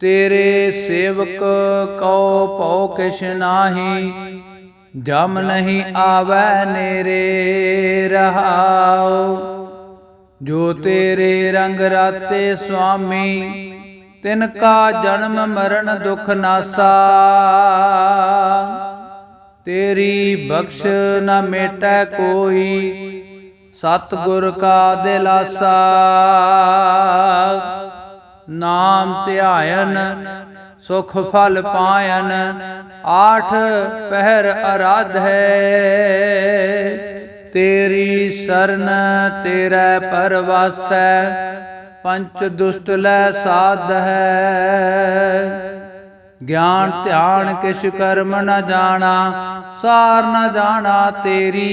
ਤੇਰੇ ਸੇਵਕ ਕਉ ਭਉ ਕਿਛ ਨਾਹੀ, ਜਮ ਨਹੀਂ ਆਵੈ ਨੇਰੇ ਰਹਾਉ। ਜੋ ਤੇਰੇ ਰੰਗ ਰਾਤੇ ਸੁਆਮੀ, ਤਿਨ ਕਾ ਜਨਮ ਮਰਨ ਦੁਖ ਨਾਸਾ। ਤੇਰੀ ਬਖਸ਼ ਨਾ ਮੇਟੈ ਕੋਈ ਸਤ ਗੁਰ ਕਾ ਦਿਲਾਸਾ। ਨਾਮ ਧਿਆਇਨ, ਸੁਖ ਫਲ ਪਾਇਨ, ਆਠ ਪਹਿਰ ਅਰਾਧ। ਹੈ ਤੇਰੀ ਸਰਨ ਤੇਰਾ ਪਰਵਾਸੈ, ਪੰਚ ਦੁਸ਼ਟ ਲੈ ਸਾਧ ਹੈ ਗਿਆਨ ਧਿਆਨ ਕਿਛ ਕਰਮ ਨ ਜਾਣਾ, ਸਾਰ ਨ ਜਾਣਾ ਤੇਰੀ।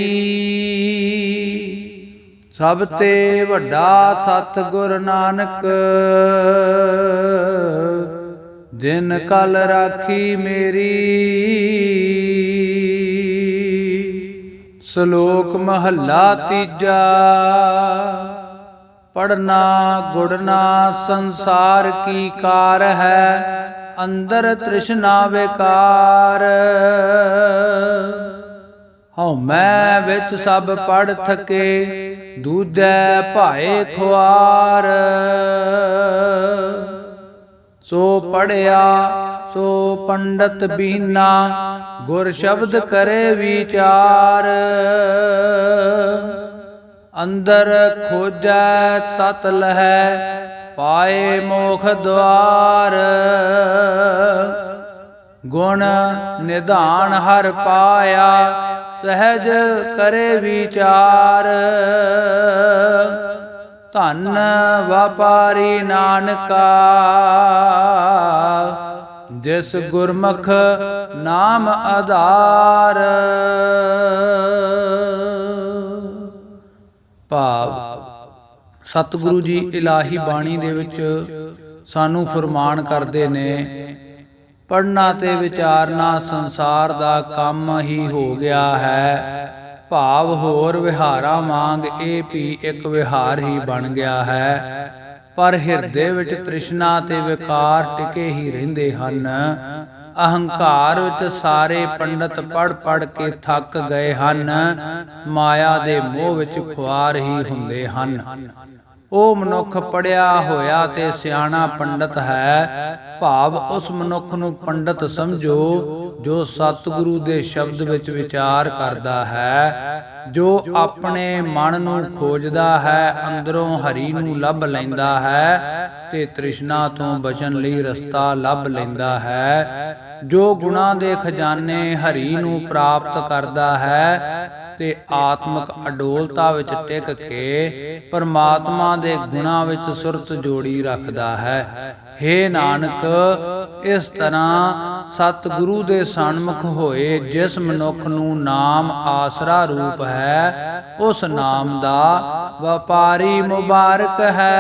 ਸਭ ਤੇ ਵੱਡਾ ਸਤ ਗੁਰ ਨਾਨਕ। ਜਿਨ ਕਲ ਰਾਖੀ ਮੇਰੀ। ਸ਼ਲੋਕ ਮਹੱਲਾ ਤੀਜਾ। ਪੜਨਾ ਗੁੜਨਾ ਸੰਸਾਰ ਕੀ ਕਾਰ ਹੈ? ਅੰਦਰ ਤ੍ਰਿਸ਼ਨਾ ਵਿਕਾਰ। ਹਉ ਮੈਂ ਵਿੱਚ ਸਭ ਪੜ ਥਕੇ। ਦੂਜੈ ਭਾਏ ਖੁਆਰ। ਸੋ ਪੜਿਆ ਸੋ ਪੰਡਤ ਬੀਨਾ, ਗੁਰ ਸ਼ਬਦ ਕਰੇ ਵਿਚਾਰ। ਅੰਦਰ ਖੋਜੈ ਤਤ ਲਹੈ, ਪਾਏ ਮੋਖ ਦਵਾਰ ਗੁਣ ਨਿਧਾਨ ਹਰ ਪਾਇਆ, ਸਹਿਜ ਕਰੇ ਵਿਚਾਰ। ਧੰਨ ਵਪਾਰੀ ਨਾਨਕਾ, ਜਿਸ ਗੁਰਮੁਖ ਨਾਮ ਆਧਾਰ। ਭਾਵ, ਸਤਿਗੁਰੂ ਜੀ ਇਲਾਹੀ ਬਾਣੀ ਦੇ ਵਿੱਚ ਸਾਨੂੰ ਫਰਮਾਨ ਕਰਦੇ ਨੇ ਪੜਨਾ ਤੇ ਵਿਚਾਰਨਾ ਸੰਸਾਰ ਦਾ ਕੰਮ ਹੀ ਹੋ ਗਿਆ ਹੈ। ਭਾਵ ਹੋਰ ਵਿਹਾਰਾਂ ਵਾਂਗ ਇਹ ਵੀ ਇੱਕ ਵਿਹਾਰ ਹੀ ਬਣ ਗਿਆ ਹੈ। ਪਰ ਹਿਰਦੇ ਵਿੱਚ ਤ੍ਰਿਸ਼ਨਾ ਤੇ ਵਿਕਾਰ ਟਿਕੇ ਹੀ ਰਹਿੰਦੇ ਹਨ। ਅਹੰਕਾਰ ਵਿੱਚ ਸਾਰੇ ਪੰਡਤ ਪੜ ਪੜ ਕੇ ਥੱਕ ਗਏ ਹਨ। ਮਾਇਆ ਦੇ ਮੋਹ ਵਿੱਚ ਖੁਆਰ ਹੀ ਹੁੰਦੇ ਹਨ। ਉਹ ਮਨੁੱਖ ਪੜਿਆ ਹੋਇਆ ਤੇ ਸਿਆਣਾ ਪੰਡਤ ਹੈ। ਭਾਵ ਉਸ ਮਨੁੱਖ ਨੂੰ ਪੰਡਤ ਸਮਝੋ, ਜੋ ਸਤਿਗੁਰੂ ਦੇ ਸ਼ਬਦ ਵਿੱਚ ਵਿਚਾਰ ਕਰਦਾ ਹੈ, ਜੋ ਆਪਣੇ ਮਨ ਨੂੰ ਖੋਜਦਾ ਹੈ, ਅੰਦਰੋਂ ਹਰੀ ਨੂੰ ਲੱਭ ਲੈਂਦਾ ਹੈ ਤੇ ਤ੍ਰਿਸ਼ਨਾ ਤੋਂ ਬਚਣ ਲਈ ਰਸਤਾ ਲੱਭ ਲੈਂਦਾ ਹੈ। ਜੋ ਗੁਣਾ ਦੇ ਖਜ਼ਾਨੇ ਹਰੀ ਨੂੰ ਪ੍ਰਾਪਤ ਕਰਦਾ ਹੈ ਤੇ ਆਤਮਿਕ ਅਡੋਲਤਾ ਵਿੱਚ ਟਿਕ ਕੇ ਪਰਮਾਤਮਾ ਦੇ ਗੁਣਾ ਵਿੱਚ ਸੁਰਤ ਜੋੜੀ ਰੱਖਦਾ ਹੈ। हे ਨਾਨਕ, ਇਸ ਤਰ੍ਹਾਂ ਸਤਿਗੁਰੂ ਦੇ ਸਨਮੁਖ ਹੋਏ ਜਿਸ ਮਨੁੱਖ ਨੂੰ ਨਾਮ ਆਸਰਾ ਰੂਪ ਹੈ, ਉਸ ਨਾਮ ਦਾ ਵਪਾਰੀ ਮੁਬਾਰਕ ਹੈ।